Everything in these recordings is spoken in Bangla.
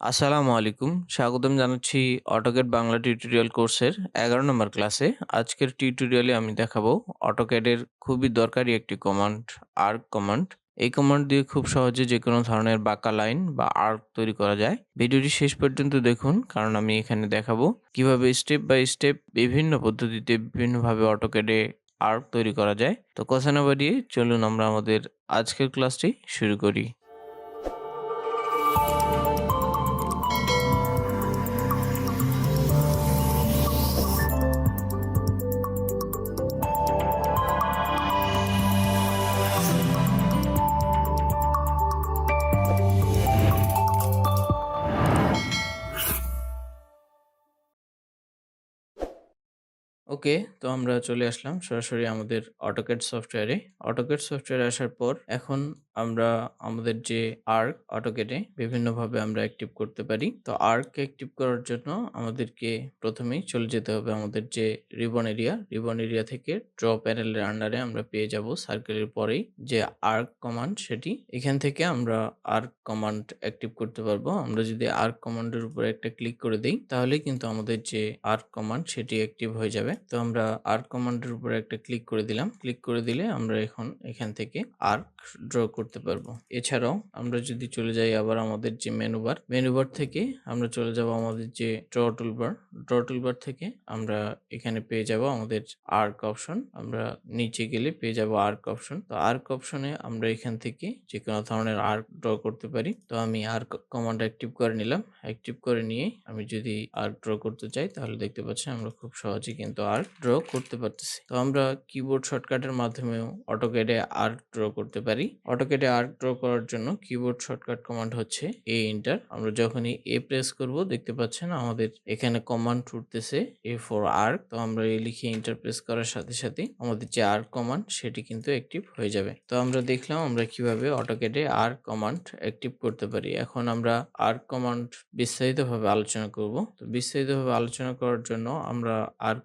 আসসালামু আলাইকুম। স্বাগতম জানাচ্ছি অটোক্যাড বাংলা টিউটোরিয়াল কোর্সের এগারো নম্বর ক্লাসে আজকের টিউটোরিয়ালে আমি দেখাবো অটোক্যাডের খুবই দরকারি একটি কমান্ড আর্ক কমান্ড এই কমান্ড দিয়ে খুব সহজে যে কোনো ধরনের বাঁকা লাইন বা আর্ক তৈরি করা যায়। ভিডিওটি শেষ পর্যন্ত দেখুন, কারণ আমি এখানে দেখাবো কীভাবে স্টেপ বাই স্টেপ বিভিন্ন পদ্ধতিতে বিভিন্নভাবে অটোক্যাডে আর্ক তৈরি করা যায়। তো কথা না বাড়িয়ে চলুন আমরা আমাদের আজকের ক্লাসটি শুরু করি। ওকে, তো আমরা চলে আসলাম সরাসরি আমাদের অটোক্যাড সফটওয়্যারে অটোক্যাড সফটওয়্যারে আসার পর এখন আমরা আমাদের যে আর্ক অটোক্যাডে বিভিন্নভাবে আমরা অ্যাক্টিভ করতে পারি। তো আর্ক অ্যাক্টিভ করার জন্য আমাদেরকে প্রথমেই চলে যেতে হবে আমাদের যে রিবন এরিয়া রিবন এরিয়া থেকে ড্র প্যানেলের আন্ডারে আমরা পেয়ে যাব সার্কেলের পরেই। যে আর্ক কমান্ড সেটি, এখান থেকে আমরা আর্ক কমান্ড অ্যাক্টিভ করতে পারব। আমরা যদি আর্ক কমান্ডের উপরে একটা ক্লিক করে দিই তাহলে কিন্তু আমাদের যে আর্ক কমান্ড সেটি অ্যাক্টিভ হয়ে যাবে। তো আমরা আর্ক কমান্ডের উপরে একটা ক্লিক করে দিলাম। ক্লিক করে দিলে আমরা এখন এখান থেকে আর্ক ড্র করতে পারব। এছাড়াও আমরা যদি চলে যাই আবার আমাদের যে মেনুবার মেনুবার থেকে আমরা চলে যাব আমাদের যে ড্র টুলবার ড্র টুলবার থেকে আমরা এখানে পেয়ে যাব আমাদের আর্ক অপশন আমরা নিচে গেলে পেয়ে যাব আর্ক অপশন তো আর্ক অপশনে আমরা এখান থেকে যে কোনো ধরনের আর্ক ড্র করতে পারি। তো আমি আর্ক কমান্ড অ্যাক্টিভ করে নিলাম। অ্যাক্টিভ করে নিয়ে আমি যদি আর্ক ড্র করতে চাই তাহলে দেখতে পাচ্ছেন আমরা খুব সহজে কিন্তু আর্ক ড্র করতে পারতেছি। তো আমরা কিবোর্ড শর্টকাটের মাধ্যমেও অটোক্যাডে আর্ক ড্র করতে পারি। অটোক্যাডে আর্ক ড্র করার জন্য কিবোর্ড শর্টকাট কমান্ড হচ্ছে এ ইন্টার আমরা যখনই এ প্রেস করব, দেখতে পাচ্ছেন আমাদের এখানে কমান্ড উঠতেছে এ ফর আর্ক তো আমরা এই লিখে এন্টার প্রেস করার সাথে সাথে আমাদের যে আর্ক কমান্ড সেটি কিন্তু অ্যাক্টিভ হয়ে যাবে। তো আমরা দেখলাম আমরা কীভাবে অটোক্যাডে আর্ক কমান্ড অ্যাক্টিভ করতে পারি। এখন আমরা আর্ক কমান্ড বিস্তারিতভাবে আলোচনা করব। তো বিস্তারিতভাবে আলোচনা করার জন্য আমরা আর্ক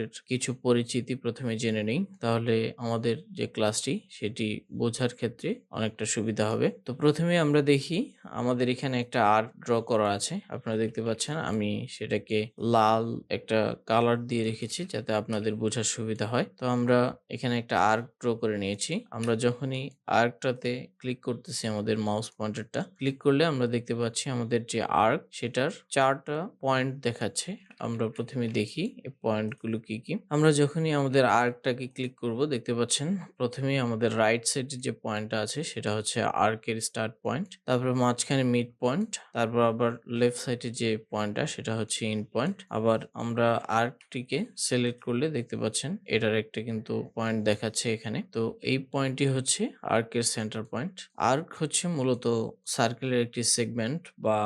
কমান্ডের কিছু পরিচিতি প্রথমে জেনে নিই। তাহলে আমাদের যে ক্লাসটি, সেটি বোঝার ক্ষেত্রে অনেকটা সুবিধা হবে। তো প্রথমে আমরা দেখি, আমাদের এখানে একটা আর্ট ড্র করা আছে। আপনারা দেখতে পাচ্ছেন, আমি সেটাকে লাল একটা কালার দিয়ে রেখেছি যাতে আপনাদের বোঝার সুবিধা হয়। তো আমরা এখানে একটা আর্ক ড্র করে নিয়েছি। আমরা যখনই আর্কটাতে ক্লিক করতেছি আমাদের মাউস পয়েন্টারটা ক্লিক করলে আমরা দেখতে পাচ্ছি আমাদের যে আর্ক সেটার চারটা পয়েন্ট দেখাচ্ছে। আমরা প্রথমে দেখি এই পয়েন্টগুলো কি কি। আমরা যখনই আমাদের আর্কটাকে ক্লিক করব, দেখতে পাচ্ছেন প্রথমেই আমাদের রাইট সাইডে যে পয়েন্টটা আছে, সেটা হচ্ছে আর্কের স্টার্ট পয়েন্ট, তারপর মাঝখানে মিড পয়েন্ট, তারপর আবার লেফট সাইডে যে পয়েন্টটা, সেটা হচ্ছে ইন পয়েন্ট। আবার আমরা আর্কটিকে সিলেক্ট করলে দেখতে পাচ্ছেন এটার একটা কিন্তু পয়েন্ট দেখাচ্ছে এখানে। তো এই পয়েন্টটি হচ্ছে আর্কের সেন্টার পয়েন্ট। আর্ক হচ্ছে মূলত সার্কেলের একটি সেগমেন্ট বা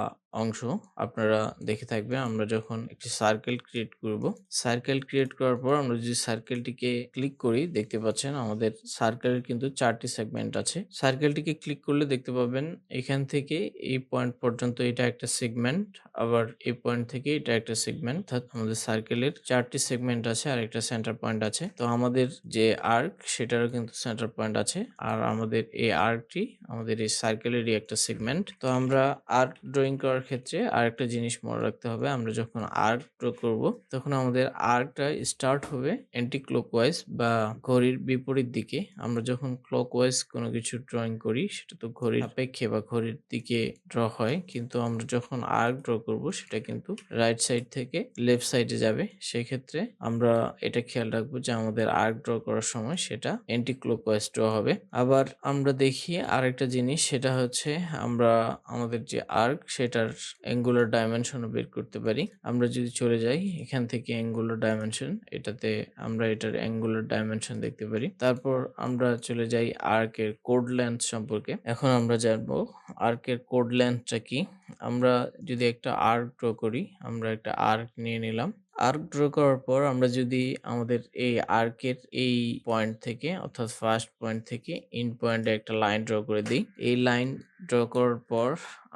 অংশ আপনারা দেখে থাকবেন। আমরা যখন একটি সার্কেল ক্রিয়েট করব সার্কেল ক্রিয়েট করার পর আমরা যদি সার্কেলটিকে ক্লিক করি, দেখতে পাচ্ছেন আমাদের সার্কেলের কিন্তু চারটি সেগমেন্ট আছে। সার্কেলটিকে ক্লিক করলে দেখতে পাবেন এখান থেকে এই পয়েন্ট পর্যন্ত এটা একটা সেগমেন্ট আবার এই পয়েন্ট থেকে এটা একটা সেগমেন্ট অর্থাৎ আমাদের সার্কেলের চারটি সেগমেন্ট আছে আর একটা সেন্টার পয়েন্ট আছে। তো আমাদের যে আর্ক সেটারও কিন্তু সেন্টার পয়েন্ট আছে, আর আমাদের এই আর্কটি আমাদের এই সার্কেলেরই একটা সেগমেন্ট তো আমরা আর্ক ড্রয়িং করার ক্ষেত্রে আরেকটা জিনিস মনে রাখতে হবে, আমরা যখন আর্ক ড্র করব, তখন আমাদের আর্কটা স্টার্ট হবে অ্যান্টি ক্লকওয়াইজ বা ঘড়ির বিপরীত দিকে। আমরা যখন ক্লকওয়াইজ কোনো কিছু ড্রয়িং করি, সেটা তো ঘড়ির সাপেক্ষে বা ঘড়ির দিকে ড্র হয়, কিন্তু আমরা যখন আর্ক ড্র করব, সেটা কিন্তু রাইট সাইড থেকে লেফট সাইডে যাবে। সেই ক্ষেত্রে আমরা এটা খেয়াল রাখব যে আমাদের আর্ক ড্র করার সময় সেটা অ্যান্টি ক্লকওয়াইজ ড্র হবে। আবার আমরা দেখি আরেকটা জিনিস, সেটা হচ্ছে আমরা, আমাদের যে আর্ক, সেটার অ্যাঙ্গুলার ডাইমেনশনও বের করতে পারি। আমরা যদি চলে যাই, এখান থেকে অ্যাঙ্গুলার ডাইমেনশন এটাতে আমরা এটার অ্যাঙ্গুলার ডাইমেনশন দেখতে পারি। তারপর আমরা চলে যাই আর্কের কোড লেন্থ সম্পর্কে। এখন আমরা জানব আর্কের কোড লেন্থটা কি। আমরা যদি একটা আর্ক ড্র করি, আমরা একটা আর্ক নিয়ে নিলাম। আর্ক ড্র করার পর আমরা যদি আমাদের এই আর্কের এই পয়েন্ট থেকে, অর্থাৎ ফার্স্ট পয়েন্ট থেকে ইন পয়েন্টে একটা লাইন ড্র করে দিই। এই লাইন ড্র করার পর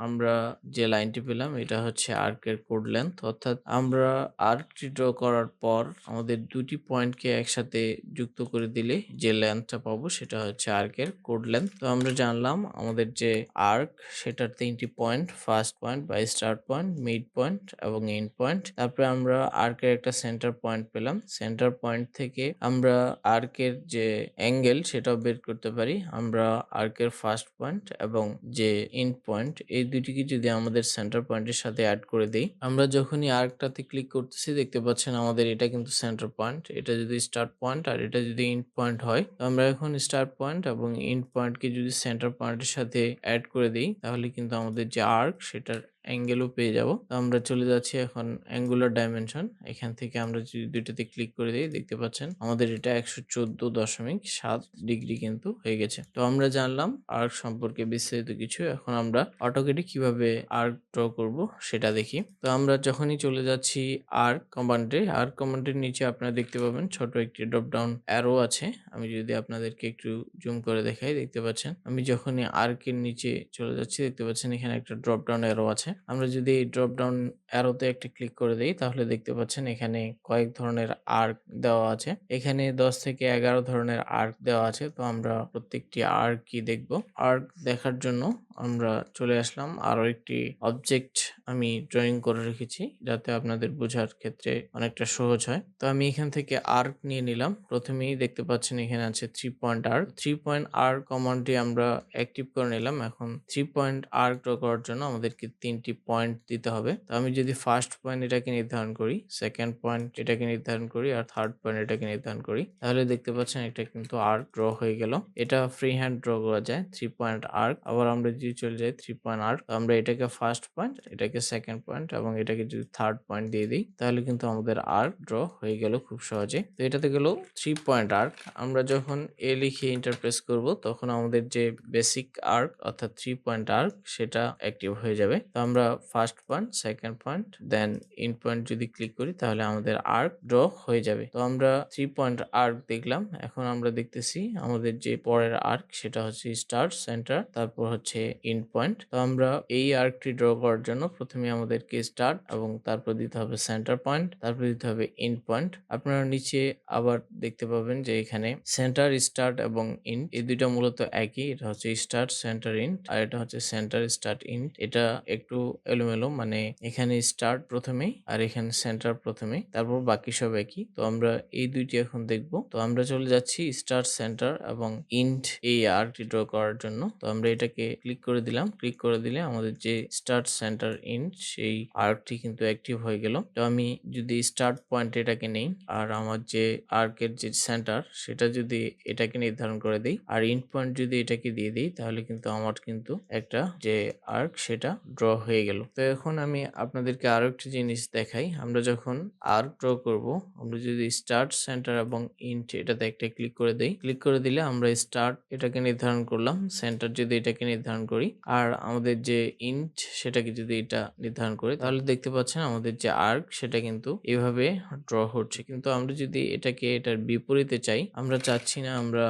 আমরা যে লাইনটি পেলাম, এটা হচ্ছে আর্কের কোড লেন্থ অর্থাৎ আমরা আর্কটি ড্র করার পর আমাদের দুটি পয়েন্টকে একসাথে যুক্ত করে দিলে যে লেন্থটা পাবো, সেটা হচ্ছে আর্কের কোড লেন্থ তো আমরা জানলাম আমাদের যে আর্ক সেটার তিনটি পয়েন্ট ফার্স্ট পয়েন্ট বা স্টার্ট পয়েন্ট মিড পয়েন্ট এবং এন্ড পয়েন্ট তারপরে আমরা আর্কের একটা সেন্টার পয়েন্ট পেলাম। সেন্টার পয়েন্ট থেকে আমরা আর্কের যে অ্যাঙ্গেল সেটাও বের করতে পারি। আমরা আর্কের ফার্স্ট পয়েন্ট এবং যে এন্ড পয়েন্ট এই দুটিকে যদি আমাদের সেন্টার পয়েন্টের সাথে অ্যাড করে দিই, আমরা যখনই আর্কটাতে ক্লিক করতেছি, দেখতে পাচ্ছেন আমাদের এটা কিন্তু সেন্টার পয়েন্ট এটা যদি স্টার্ট পয়েন্ট আর এটা যদি এন্ড পয়েন্ট হয় আমরা এখন স্টার্ট পয়েন্ট এবং এন্ড পয়েন্টকে যদি সেন্টার পয়েন্টের সাথে অ্যাড করে দিই, তাহলে কিন্তু আমাদের যে আর্ক সেটার অ্যাঙ্গেলও পেয়ে যাব। তো আমরা চলে যাচ্ছি এখন অ্যাঙ্গুলার ডাইমেনশন এখান থেকে আমরা যদি দুইটাতে ক্লিক করে দিই, দেখতে পাচ্ছেন? আমাদের এটা একশো চোদ্দ দশমিক সাত ডিগ্রি কিন্তু হয়ে গেছে। তো আমরা জানলাম আর্ক সম্পর্কে বিস্তারিত কিছু। এখন আমরা অটোকেটে কীভাবে আর্ক ড্র করব সেটা দেখি। তো আমরা যখনই চলে যাচ্ছি আর্ক কমান্ডে আর্ক কমান্ডের নিচে আপনারা দেখতে পাবেন ছোট একটি ড্রপ ডাউন অ্যারো আছে। আমি যদি আপনাদেরকে একটু জুম করে দেখাই, দেখতে পাচ্ছেন? আমি যখনই আর্কের নিচে চলে যাচ্ছি, দেখতে পাচ্ছেন এখানে একটা ড্রপ ডাউন অ্যারো আছে। আমরা যদি ড্রপ ডাউন অ্যারোতে একটা ক্লিক করে দিই, তাহলে দেখতে পাচ্ছেন এখানে কয়েক ধরনের আর্ক দেওয়া আছে। এখানে দশ থেকে এগারো ধরনের আর্ক দেওয়া আছে। তো আমরা প্রত্যেকটি আর্ক কি দেখব। আর্ক দেখার জন্য আমরা চলে আসলাম। আরও একটি অবজেক্ট আমি ড্রয়িং করে রেখেছি, যাতে আপনাদের বোঝার ক্ষেত্রে অনেকটা সহজ হয়। তো আমি এখান থেকে আর্ক নিয়ে নিলাম। প্রথমেই দেখতে পাচ্ছেন এখানে আছে three point arc three point arc কমান্ডটি আমরা অ্যাক্টিভ করে নিলাম। এখন থ্রি পয়েন্ট আর্ক ড্র করার জন্য আমাদেরকে তিনটি পয়েন্ট দিতে হবে। তো আমি যদি ফার্স্ট পয়েন্ট এটাকে নির্ধারণ করি সেকেন্ড পয়েন্ট এটাকে নির্ধারণ করি, আর থার্ড পয়েন্ট এটাকে নির্ধারণ করি, তাহলে দেখতে পাচ্ছেন এটা কিন্তু আর্ক ড্র হয়ে গেল। এটা ফ্রি হ্যান্ড ড্র করা যায় থ্রি পয়েন্ট আর্ক আবার আমরা চলে যায় থ্রি পয়েন্ট আর্ক আমরা এটাকে ফার্স্ট পয়েন্ট এটাকে সেকেন্ড পয়েন্ট এবং এটাকে যদি থার্ড পয়েন্ট দিয়ে দিই, তাহলে কিন্তু আমাদের আর্ক ড্র হয়ে গেল খুব সহজে। তো এটাতে গেল থ্রি পয়েন্ট আর্ক আমরা যখন এ লিখে ইন্টারপ্রেস করব, তখন আমাদের যে বেসিক আর্ক অর্থাৎ থ্রি পয়েন্ট আর্ক সেটা অ্যাক্টিভ হয়ে যাবে। তো আমরা first point second point then end point যদি ক্লিক করি, তাহলে আমাদের আর্ক ড্র হয়ে যাবে। তো আমরা থ্রি পয়েন্ট আর্ক দেখলাম। এখন আমরা দেখতেছি আমাদের যে পরের আর্ক সেটা হচ্ছে স্টার সেন্টার তারপর হচ্ছে ইন পয়েন্ট তো আমরা এই আর্কটি ড্র করার জন্য প্রথমে আমাদেরকে স্টার্ট এবং তারপর দিতে হবে সেন্টার পয়েন্ট তারপর দিতে হবে ইন পয়েন্ট আপনারা নিচে আবার দেখতে পাবেন যে এখানে সেন্টার স্টার্ট এবং ইন এই দুইটা মূলত একই। এটা হচ্ছে স্টার্ট সেন্টার ইন আর এটা হচ্ছে সেন্টার স্টার্ট ইন এটা একটু এলোমেলো মানে এখানে স্টার্ট প্রথমেই আর এখানে সেন্টার প্রথমেই, তারপর বাকি সব একই। তো আমরা এই দুইটি এখন দেখব। তো আমরা চলে যাচ্ছি স্টার্ট সেন্টার এবং ইন্ট এই আর্কটি ড্র করার জন্য। তো আমরা এটাকে ক্লিক করে দিলাম ক্লিক করে দিলে আমাদের যে স্টার্ট সেন্টার ইন সেই আর্কটি কিন্তু অ্যাক্টিভ হয়ে গেল। তো আমি যদি স্টার্ট পয়েন্ট এটাকে নেই আর আমার যে আর্কের যে সেন্টার সেটা যদি এটাকে নির্ধারণ করে দিই আর ইন্ট পয়েন্ট যদি এটাকে দিয়ে দিই তাহলে কিন্তু আমার কিন্তু একটা যে আর্ক সেটা ড্র হয়ে গেল। তো এখন আমি আপনাদেরকে আরও একটি জিনিস দেখাই। আমরা যখন আর্ক ড্র করব, আমরা যদি স্টার্ট সেন্টার এবং ইন্ট এটাতে একটা ক্লিক করে দিই ক্লিক করে দিলে আমরা স্টার্ট এটাকে নির্ধারণ করলাম সেন্টার যদি এটাকে নির্ধারণ করি আর আমাদের যে ইন্ট সেটাকে যদি এটা নির্ধারণ করি, তাহলে দেখতে পাচ্ছেন আমাদের যে আর্ক সেটা কিন্তু এভাবে ড্র হচ্ছে। কিন্তু আমরা যদি এটাকে এটার বিপরীতে চাই, আমরা চাচ্ছি না আমরা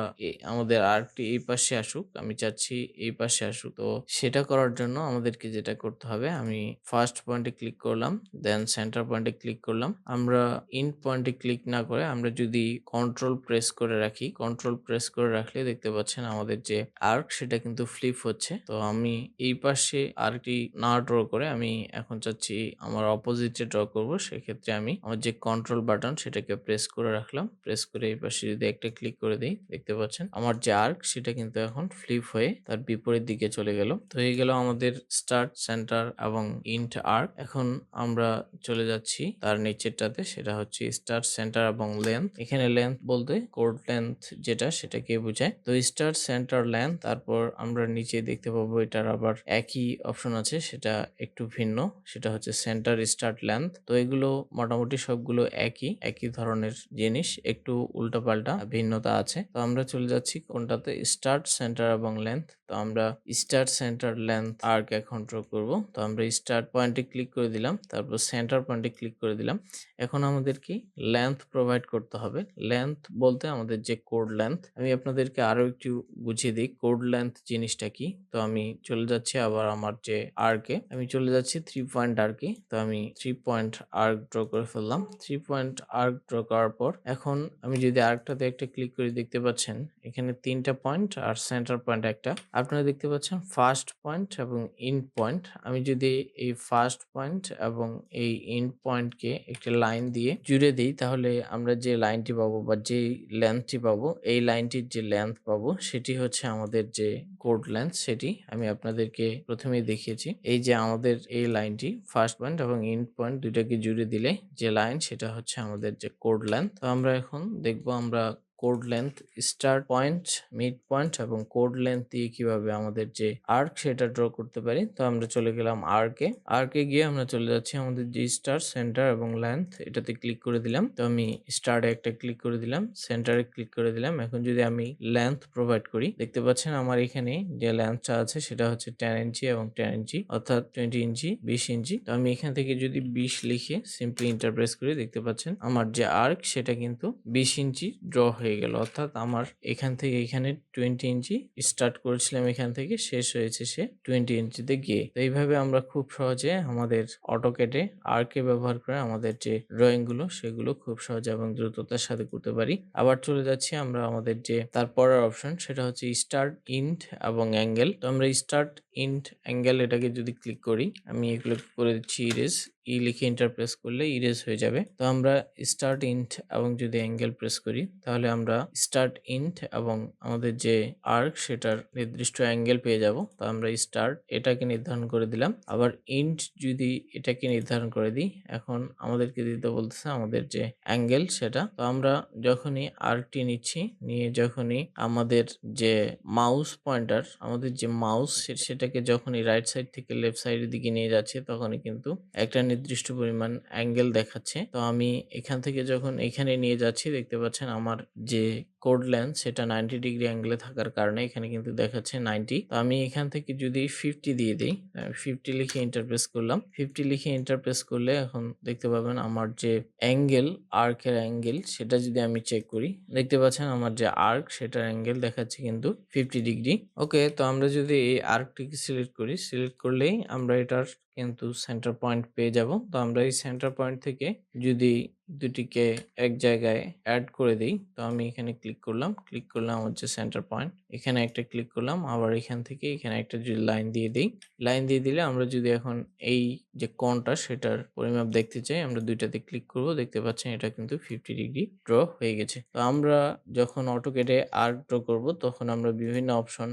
আমাদের আর্কটি এই পাশে আসুক, আমি চাচ্ছি এই পাশে আসুক। তো সেটা করার জন্য আমাদেরকে যেটা করতে হবে, আমি ফার্স্ট পয়েন্টে ক্লিক করলাম দেন সেন্টার পয়েন্টে ক্লিক করলাম। আমরা ইন পয়েন্টে ক্লিক না করে আমরা যদি কন্ট্রোল প্রেস করে রাখি কন্ট্রোল প্রেস করে রাখলে দেখতে পাচ্ছেন আমাদের যে আর্ক সেটা কিন্তু ফ্লিপ হচ্ছে। তো আমি এই পাশে আর্কটি না ড্র করে আমি এখন চাচ্ছি আমার অপোজিটে ড্র করব, সেক্ষেত্রে আমি আমার যে কন্ট্রোল বাটন সেটাকে প্রেস করে রাখলাম। প্রেস করে এই পাশে যদি একটা ক্লিক করে দিই, দেখতে পাচ্ছেন আমার যে আর্ক সেটা কিন্তু এখন ফ্লিপ হয়ে তার বিপরীত দিকে চলে গেল। তো হয়ে গেল আমাদের স্টার্ট সেন্টার এবং ইন্ট আর্ক এখন আমরা চলে যাচ্ছি তার নিচেরটাতে, সেটা হচ্ছে স্টার্ট সেন্টার এবং লেন্থ এখানে লেন্থ বলতে কোড লেন্থ যেটা সেটাকে বোঝায়। তো স্টার্ট সেন্টার লেন্থ তারপর আমরা নিচে দেখতে পাবো, এটার আবার একই অপশন আছে, সেটা একটু ভিন্ন, সেটা হচ্ছে সেন্টার স্টার্ট লেন্থ তো এগুলো মোটামুটি সবগুলো একই একই ধরনের জিনিস, একটু উল্টাপাল্টা ভিন্নতা আছে। তো আমরা চলে যাচ্ছি কোনটাতে? স্টার্ট সেন্টার এবং লেন্থ তো আমরা স্টার্ট সেন্টার লেন্থ আর্ক এখন ড্র করব। তো আমরা স্টার্ট পয়েন্টে ক্লিক করে দিলাম, তারপর সেন্টার পয়েন্টে ক্লিক করে দিলাম। এখন আমাদের কি? লেন্থ প্রোভাইড করতে হবে। লেন্থ বলতে আমাদের যে কোড লেন্থ আমি আপনাদেরকে আরও একটু বুঝিয়ে দিই। কোড লেন্থ জিনিসটা কি? তো আমি চলে যাচ্ছি আবার আমার যে আর্কে আমি চলে যাচ্ছি থ্রি পয়েন্ট আর্কে তো আমি থ্রি পয়েন্ট আর্ক ড্র করে ফেললাম। থ্রি পয়েন্ট আর্ক ড্র করার পর এখন আমি যদি আর্কটাতে একটা ক্লিক করে, দেখতে পাচ্ছেন, এখানে তিনটা পয়েন্ট আর সেন্টার পয়েন্ট একটা। আপনারা দেখতে পাচ্ছেন ফার্স্ট পয়েন্ট এবং ইন পয়েন্ট আমি যদি এই ফার্স্ট পয়েন্ট এবং এই ইন পয়েন্টকে একটা লাইন দিয়ে জুড়ে দিই, তাহলে আমরা যে লাইনটি পাবো বা যে লেন্থটি পাবো, এই লাইনটির যে লেন্থ পাবো, সেটি হচ্ছে আমাদের যে কোড লেন্থ সেটি আমি আপনাদেরকে প্রথমেই দেখিয়েছি। এই যে আমাদের এই লাইনটি ফার্স্ট পয়েন্ট এবং ইন পয়েন্ট দুইটাকে জুড়ে দিলে যে লাইন সেটা হচ্ছে আমাদের যে কোড লাইন তো আমরা এখন দেখব আমরা code length start point mid point এবং কোড লেন্থ দিয়ে কীভাবে আমাদের যে আর্ক সেটা ড্র করতে পারি, তো আমরা চলে গেলাম আর্কে আর্কে গিয়ে আমরা চলে যাচ্ছি আমাদের যে স্টার সেন্টার এবং লেন্থ এটাতে ক্লিক করে দিলাম। তো আমি স্টার্টে একটা ক্লিক করে দিলাম সেন্টারে ক্লিক করে দিলাম। এখন যদি আমি লেন্থ প্রোভাইড করি, দেখতে পাচ্ছেন আমার এখানে যে লেন্থটা আছে সেটা হচ্ছে টেন ইঞ্চি এবং টেন ইঞ্চি, অর্থাৎ টোয়েন্টি ইঞ্চি, বিশ ইঞ্চি। তো আমি এখান থেকে যদি বিশ লিখে সিম্পলি ইন্টারপ্রেস করি, দেখতে পাচ্ছেন আমার যে আর্ক সেটা কিন্তু বিশ ইঞ্চি ড্র হয়ে গেল। অর্থাৎ আমার এখান থেকে এখানে টোয়েন্টি ইঞ্চি স্টার্ট করেছিলাম, এখান থেকে শেষ হয়েছে সে টোয়েন্টি ইঞ্চিতে গিয়ে। তো এইভাবে আমরা খুব সহজে আমাদের অটোকেটে আর্কে ব্যবহার করে আমাদের যে ড্রয়িংগুলো, সেগুলো খুব সহজে এবং দ্রুততার সাথে করতে পারি। আবার চলে যাচ্ছি আমরা আমাদের যে তারপরের অপশন সেটা হচ্ছে স্টার্ট ইন্ট এবং অ্যাঙ্গেল তো আমরা স্টার্ট ইন্ট অ্যাঙ্গেল এটাকে যদি ক্লিক করি, আমি এগুলো করে দিচ্ছি ইরেজ ই লিখে ইন্টার প্রেস করলে ইরেজ হয়ে যাবে। তো আমরা স্টার্ট ইন্ট এবং যদি অ্যাঙ্গেল প্রেস করি, তাহলে আমরা স্টার্ট ইন্ট এবং আমাদের যে আর্ক সেটার নির্দিষ্ট অ্যাঙ্গেল পেয়ে যাব। তো আমরা স্টার্ট এটাকে নির্ধারণ করে দিলাম। আবার ইন্ট যদি এটাকে নির্ধারণ করে দিই, এখন আমাদেরকে দিতে বলতেছে আমাদের যে অ্যাঙ্গেল সেটা। তো আমরা যখনই আর্কটি নিচ্ছি, নিয়ে যখনই আমাদের যে মাউস পয়েন্টার আমাদের যে মাউস সেটাকে যখনই রাইট সাইড থেকে লেফট সাইডের দিকে নিয়ে যাচ্ছে, তখনই কিন্তু একটা নির্দিষ্ট পরিমাণ অ্যাঙ্গেল দেখাচ্ছে। তো আমি এখান থেকে যখন এখানে নিয়ে যাচ্ছি, দেখতে পাচ্ছেন আমার যে কোড লেন্থ সেটা নাইনটি ডিগ্রি অ্যাঙ্গেলে থাকার কারণে এখানে কিন্তু দেখাচ্ছে নাইনটি তো আমি এখান থেকে যদি ফিফটি দিয়ে দিই ফিফটি লিখে ইন্টারপ্রেস করলাম। ফিফটি লিখে ইন্টারপ্রেস করলে এখন দেখতে পাবেন আমার যে অ্যাঙ্গেল আর্কের অ্যাঙ্গেল সেটা যদি আমি চেক করি, দেখতে পাচ্ছেন আমার যে আর্ক সেটার অ্যাঙ্গেল দেখাচ্ছে কিন্তু ফিফটি ডিগ্রি ওকে তো আমরা যদি এই আর্কটিকে সিলেক্ট করি সিলেক্ট করলেই আমরা এটার কিন্তু সেন্টার পয়েন্ট পেয়ে যাব। তো আমরা এই সেন্টার পয়েন্ট থেকে যদি দুটিকে এক জায়গায় অ্যাড করে দিই। তো আমি এখানে ক্লিক করলাম। ক্লিক করলাম হচ্ছে সেন্টার পয়েন্ট এখানে একটা ক্লিক করলাম, আবার এখান থেকে এখানে একটা যদি লাইন দিয়ে দিই লাইন দিয়ে দিলে আমরা যদি এখন এই যে কোণটা সেটার পরিমাপ দেখতে চাই, আমরা দুইটাতে ক্লিক করব, দেখতে পাচ্ছেন এটা কিন্তু ফিফটি ডিগ্রি ড্র হয়ে গেছে। তো আমরা যখন অটোকেটে আর্ক ড্র করব, তখন আমরা বিভিন্ন অপশন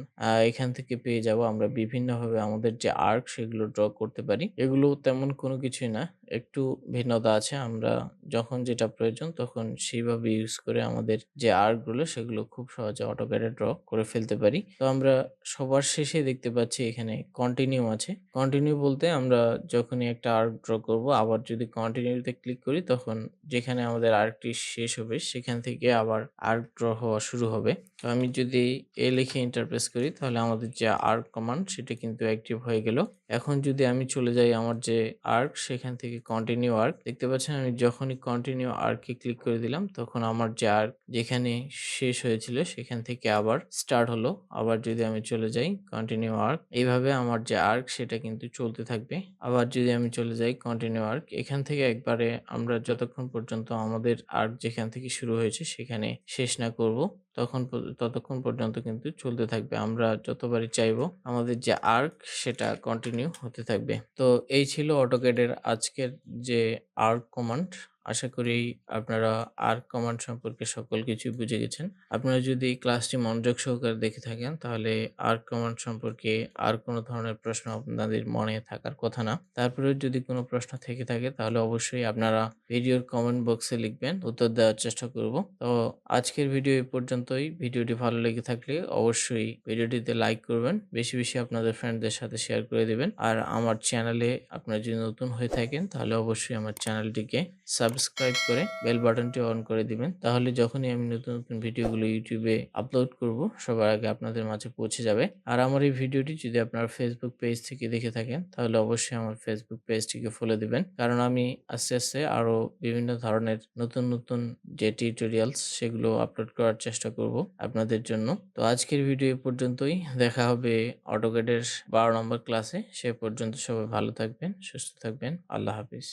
এখান থেকে পেয়ে যাব। আমরা বিভিন্নভাবে আমাদের যে আর্ক সেগুলো ড্র করতে পারি। এগুলো তেমন কোনো কিছুই না, একটু ভিন্নতা আছে। আমরা যখন যেটা প্রয়োজন তখন সেইভাবে ইউজ করে আমাদের যে আর্টগুলো সেগুলো খুব সহজে অটোক্যাডে ড্র করে ফেলতে পারি। তো আমরা সবার শেষে দেখতে পাচ্ছি এখানে কন্টিনিউ আছে। কন্টিনিউ বলতে আমরা যখনই একটা আর্ক ড্র করব, আবার যদি কন্টিনিউতে ক্লিক করি, তখন যেখানে আমাদের আর্কটি শেষ হবে, সেখান থেকে আবার আর্ক ড্র হওয়া শুরু হবে। তো আমি যদি এ লিখে ইন্টারপ্রেস করি, তাহলে আমাদের যে আর্ক কমান্ড সেটা কিন্তু অ্যাক্টিভ হয়ে গেল। এখন যদি আমি চলে যাই আমার যে আর্ক সেখান থেকে কন্টিনিউ আর্ক দেখতে পাচ্ছেন আমি যখনই কন্টিনিউ আর্কে ক্লিক করে দিলাম, তখন আমার যে আর্ক যেখানে শেষ হয়েছিল, সেখান থেকে আবার স্টার্ট হলো, আবার যদি আমি চলে যাই কন্টিনিউ আর্ক এইভাবে আমার যে আর্ক সেটা কিন্তু চলতে থাকবে। আবার যদি আমি চলে যাই কন্টিনিউ আর্ক এখান থেকে একবারে আমরা যতক্ষণ পর্যন্ত আমাদের আর্ক যেখান থেকে শুরু হয়েছে সেখানে শেষ না করব, তখন ততক্ষণ পর্যন্ত কিন্তু চলতে থাকবে। আমরা যতবারই চাইব, আমাদের যে আর্ক সেটা কন্টিনিউ হতে থাকবে। তো এই ছিল অটোকেডের আজকের যে আর্ক কমান্ড আশা করি আপনারা আর্ক কমান্ড সম্পর্কে সকল কিছুই বুঝে গেছেন। আপনারা যদি ক্লাসটি মনোযোগ সহকারে দেখে থাকেন তাহলে আর্ক কমান্ড সম্পর্কে আর কোনো ধরনের প্রশ্ন আপনাদের মনে থাকার কথা না। তারপরেও যদি কোনো প্রশ্ন থেকে থাকে তাহলে অবশ্যই আপনারা ভিডিওর কমেন্ট বক্সে লিখবেন, উত্তর দেওয়ার চেষ্টা করব। তো আজকের ভিডিও এই পর্যন্তই। ভিডিওটি ভালো লেগে থাকলে অবশ্যই ভিডিওটিতে লাইক করবেন। বেশি, বেশি আপনাদের ফ্রেন্ডদের সাথে শেয়ার করে দেবেন আর আমার চ্যানেলে আপনারা যদি নতুন হয়ে থাকেন তাহলে অবশ্যই আমার চ্যানেলটিকে সাবস্ক্রাইব করে বেল বাটনটি অন করে দিবেন। তাহলে যখনই আমি নতুন, নতুন ভিডিওগুলো ইউটিউবে আপলোড করব সবার আগে আপনাদের মাঝে পৌঁছে যাবে। আর আমার এই ভিডিওটি যদি আপনার ফেসবুক পেজ থেকে দেখে থাকেন তাহলে অবশ্যই আমার ফেসবুক পেজটিকে ফলো দিবেন। কারণ আমি আস্তে, আস্তে আরও বিভিন্ন ধরনের নতুন, নতুন যে টিউটোরিয়ালস সেগুলো আপলোড করার চেষ্টা করব আপনাদের জন্য। তো আজকের ভিডিও এ পর্যন্তই। দেখা হবে অটোকেডের বারো নম্বর ক্লাসে। সে পর্যন্ত সবাই ভালো থাকবেন, সুস্থ থাকবেন। আল্লাহ হাফিজ।